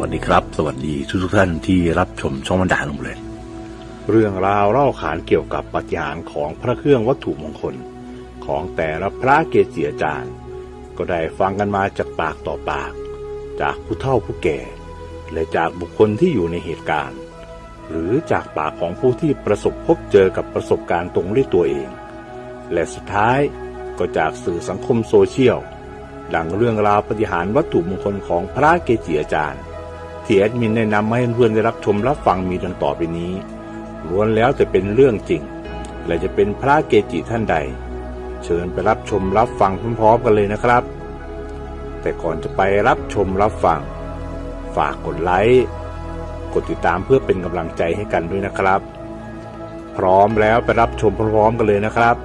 วัสดีครับ สวัสดีทุกทุกท่านที่รับชมช่องบรรดาลงเลยเรื่องราวเล่าขานเกี่ยวกับปฏิหารของพระเครื่องวัตถุมงคล ของแต่ละพระเกจิอาจารย์ ก็ได้ฟังกันมาจากปากต่อปาก จากผู้เฒ่าผู้แก่ และจากบุคคลที่อยู่ในเหตุการณ์ หรือจากปากของผู้ที่ประสบพบเจอกับประสบการณ์ตรงด้วยตัวเอง และสุดท้ายก็จากสื่อสังคมโซเชียลดังเรื่องราวปฏิหารวัตถุมงคลของพระเกจิอาจารย์ ที่แอดมินได้นำมาให้เพื่อนได้รับชมรับฟังมีดังต่อไปนี้ล้วนแล้วจะเป็นเรื่องจริง และจะเป็นพระเกจิท่านใด เชิญไปรับชมรับฟังพร้อมๆกันเลยนะครับ แต่ก่อนจะไปรับชมรับฟัง ฝากกดไลค์กดติดตามเพื่อเป็นกำลังใจให้กันด้วยนะครับ พร้อมแล้วไปรับชมพร้อมๆกันเลยนะครับ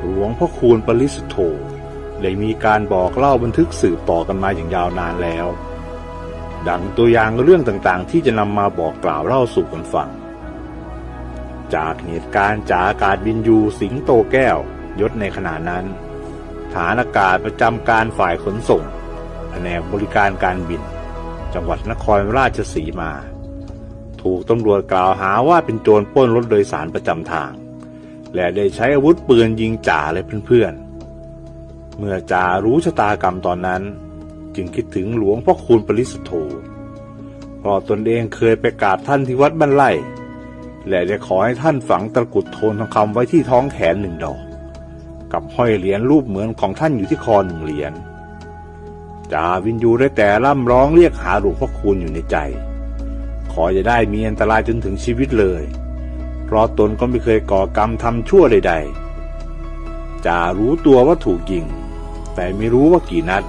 หลวงพ่อคูณปริสุทโธ ได้มีการบอกเล่าบันทึกสืบต่อกันมาอย่างยาวนานแล้ว ดังตัวอย่างเรื่องต่างๆ ที่จะนำมาบอกกล่าวเล่าสู่กันฟัง จากเหตุการณ์จากอากาศบินยูสิงโตแก้วยศในขณะนั้น ฐานอากาศประจำการฝ่ายขนส่งแผนกบริการการบิน จังหวัดนครราชสีมา ถูกตำรวจกล่าวหาว่าเป็นโจรปล้นรถโดยสารประจำทาง และได้ใช้อาวุธปืนยิงจ่าและเพื่อนๆ เมื่อจารู้ชะตากรรมตอนนั้น จึงคิดถึงหลวงพ่อคูณปริสุทธโธเพราะตนเองเคยไปกราบท่านที่วัดบ้านไร่และได้ขอให้ท่านฝังตะกุดโทนทองคำไว้ที่ท้องแขนหนึ่งดอก กับห้อยเหรียญรูปเหมือนของท่านอยู่ที่คอหนึ่งเหรียญจาวินยูได้แต่ร่ำร้องเรียกหาหลวงพ่อคูณอยู่ในใจ ขอจะได้มีอันตรายจนถึงชีวิตเลย เพราะตนก็ไม่เคยก่อกรรมทำชั่วใดๆจารู้ตัวว่าถูกยิง แต่ไม่รู้ว่ากี่นัด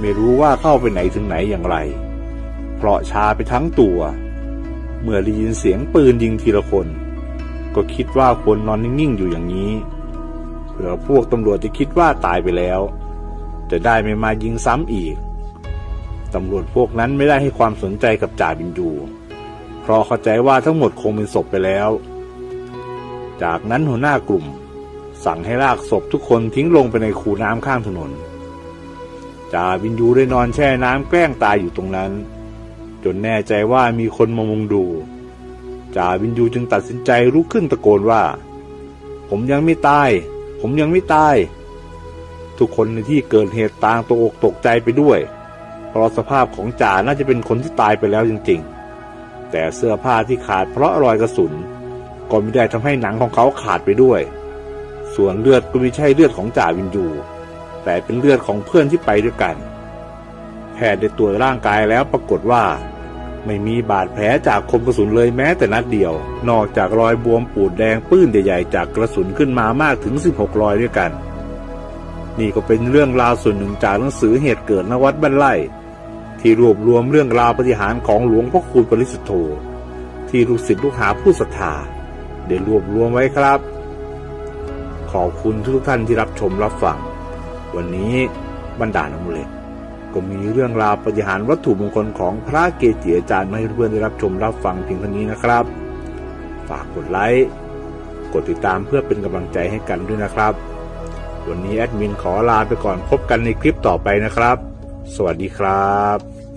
ไม่รู้ว่าเข้าไปไหนถึงไหนอย่างไร เพราะชาไปทั้งตัว เมื่อได้ยินเสียงปืนยิงทีละคน ก็คิดว่าควรนอนนิ่งๆอยู่อย่างนี้เผื่อพวกตำรวจจะคิดว่าตายไปแล้ว จะได้ไม่มายิงซ้ำอีกตำรวจพวกนั้นไม่ได้ให้ความสนใจกับจ่าบินยูเพราะเข้าใจว่าทั้งหมดคงเป็นศพไปแล้ว จากนั้นหัวหน้ากลุ่ม สั่งให้ลากศพทุกคนทิ้งลงไปในคูน้ำข้างถนนจ่าบินยูได้นอนแช่น้ำแกล้งตายอยู่ตรงนั้น จนแน่ใจว่ามีคนมามุงดูจ่าบินยูจึงตัดสินใจลุกขึ้นตะโกนว่า ผมยังไม่ตาย ผมยังไม่ตาย ทุกคนในที่เกิดเหตุต่างตกอกตกใจไปด้วย เพราะสภาพของจ่าน่าจะเป็นคนที่ตายไปแล้วจริงๆ แต่เสื้อผ้าที่ขาดเพราะรอยกระสุน ก็ไม่ได้ทำให้หนังของเขาขาดไปด้วย ส่วนเลือดก็ไม่ใช่เลือดของจ่าวินยู แต่เป็นเลือดของเพื่อนที่ไปด้วยกัน แพทย์ได้ตรวจร่างกายแล้วปรากฏว่า ไม่มีบาดแผลจากคมกระสุนเลยแม้แต่นัดเดียว นอกจากรอยบวมปูดแดงปื้นใหญ่ๆจากกระสุนขึ้นมามากถึง 16 รอยด้วยกัน นี่ก็เป็นเรื่องราวส่วนหนึ่งจากหนังสือเหตุเกิดณวัดบ้านไร่ที่รวบรวมเรื่องราวปฏิหารของหลวงพ่อคูณปริสุทธโธที่ลูกศิษย์ลูกหาผู้ศรัทธาได้รวบรวมไว้ครับ ขอบคุณทุกท่านที่รับชมรับฟัง วันนี้บรรดาลนมุเลตก็มีเรื่องราวปฏิหารวัตถุมงคลของพระเกจิอาจารย์มาให้เพื่อนได้รับชมรับฟังเพียงเท่านี้นะครับ ฝากกดไลค์กดติดตามเพื่อเป็นกำลังใจให้กันด้วยนะครับ วันนี้แอดมินขอลาไปก่อนพบกันในคลิปต่อไปนะครับ สวัสดีครับ